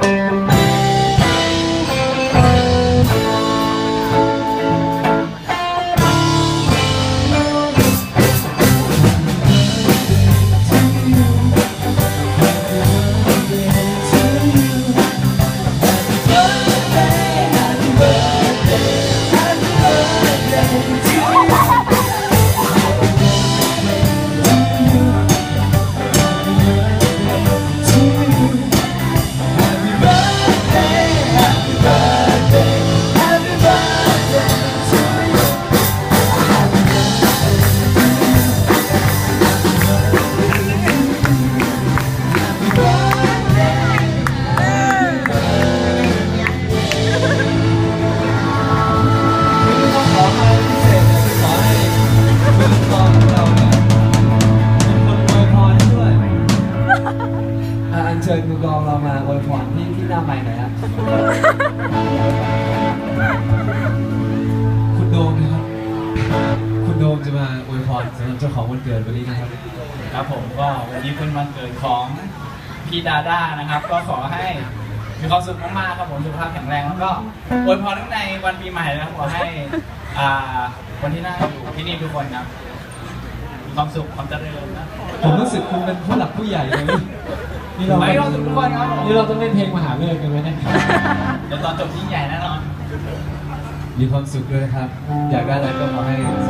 ไม่ มือกลองเรามาอวยพรที่ที่หน้าไมค์หน่อยฮะคุณโดมนะครับ คุณโดมจะมาอวยพรสำหรับเจ้าของวันเกิดวันนี้นะครับ ครับผมก็วันนี้เป็นวันเกิดของพี่ดาด้านะครับ ก็ขอให้มีความสุขมากๆครับผมสุขภาพแข็งแรงแล้วก็อวยพรทั้งในวันปีใหม่นะครับขอให้อ่าวันที่น่าอยู่ที่นี่ทุกคนครับมีความสุขความเจริญนะผมรู้สึกคุณเป็นผู้หลักผู้ใหญ่เลย นี่นี่เราไม่ต้องทุกคนครับผมนี่เราต้องเล่นเพลงมหาเลิกกันไหมเนี่ยเดี๋ยวตอนจบยิ่งใหญ่แน่นอน มีความสุขด้วยนะครับ อยากได้อะไรก็ขอให้ส